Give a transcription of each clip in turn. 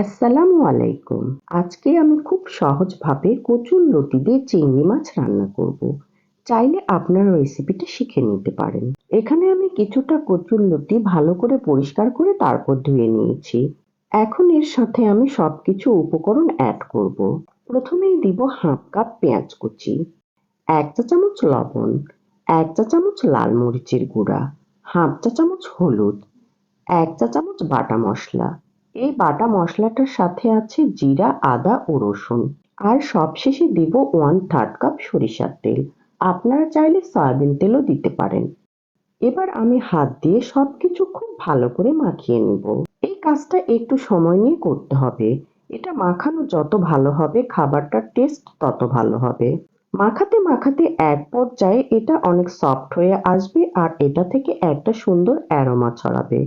আসসালামু আলাইকুম। আজকে আমি খুব সহজভাবে কচুর লতি দিয়ে চিংড়ি মাছ রান্না করব। চাইলে আপনারা রেসিপিটা শিখে নিতে পারেন। এখানে আমি কিছুটা কচুর লতি ভালো করে পরিষ্কার করে তারপর ধুয়ে নিয়েছি। এখন এর সাথে আমি সবকিছু উপকরণ অ্যাড করব। প্রথমেই দিব হাফ কাপ পেঁয়াজ কুচি, এক চা চামচ লবণ, এক চা চামচ লাল মরিচের গুঁড়া, হাফ চা চামচ হলুদ, এক চা চামচ বাটা মশলা এই বাটা মশলাটার সাথে আছে জিরা, আদা ও রসুন। আর সবশেষে দিব ওয়ান থার্ড কাপ সরিষার তেল। আপনারা চাইলে সয়াবিন তেলও দিতে পারেন। এবার আমি হাত দিয়ে সবকিছু খুব ভালো করে মাখিয়ে নিব। এই কাজটা একটু সময় নিয়ে করতে হবে। এটা মাখানো যত ভালো হবে, খাবারটার টেস্ট তত ভালো হবে। মাখাতে মাখাতে এক পর্যায়ে এটা অনেক সফট হয়ে আসবে আর এটা থেকে একটা সুন্দর অ্যারোমা ছড়াবে।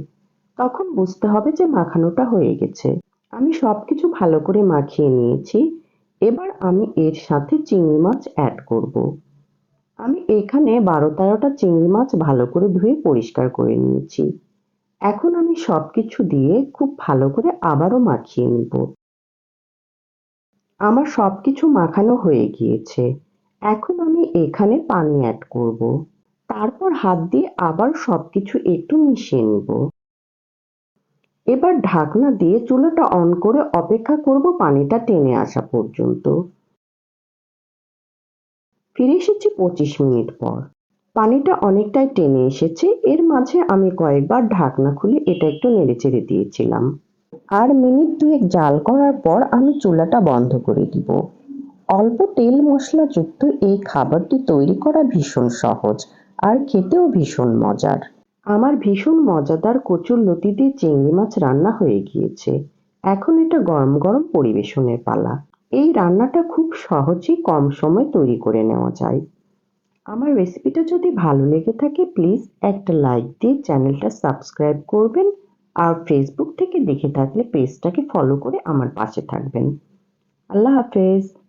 তখন বুঝতে হবে যে মাখানোটা হয়ে গেছে। আমি সবকিছু ভালো করে মাখিয়ে নিয়েছি। এবার আমি এর সাথে চিংড়ি মাছ অ্যাড করব। আমি এখানে বারো তেরোটা চিংড়ি মাছ ভালো করে ধুয়ে পরিষ্কার করে নিয়েছি। এখন আমি সবকিছু দিয়ে খুব ভালো করে আবারও মাখিয়ে নিব। আমার সবকিছু মাখানো হয়ে গিয়েছে। এখন আমি এখানে পানি অ্যাড করব। তারপর হাত দিয়ে আবার সবকিছু একটু মিশিয়ে নিব। এবার ঢাকনা দিয়ে চুলাটা অন করে অপেক্ষা করব পানিটা টেনে আসা পর্যন্ত। ফিরে এসেছি পঁচিশ মিনিট পর। পানিটা অনেকটাই টেনে এসেছে, এর মাঝে আমি কয়েকবার ঢাকনা খুলে এটা একটু নেড়েচেড়ে দিয়েছিলাম। আর মিনিট দুয়েক জাল করার পর আমি চুলাটা বন্ধ করে দিব। অল্প তেল মশলা যুক্ত এই খাবারটি তৈরি করা ভীষণ সহজ, আর খেতেও ভীষণ মজার। আমার ভীষণ মজাদার কচুর লতি দিয়ে চিংড়ি মাছ রান্না হয়ে গিয়েছে। এখন এটা গরম গরম পরিবেশনের পালা। এই রান্নাটা খুব সহজেই কম সময় তৈরি করে নেওয়া যায়। আমার রেসিপিটা যদি ভালো লেগে থাকে, প্লিজ একটা লাইক দিয়ে চ্যানেলটা সাবস্ক্রাইব করবেন আর ফেসবুক থেকে দেখে থাকলে পেজটাকে ফলো করে আমার পাশে থাকবেন। আল্লাহ হাফেজ।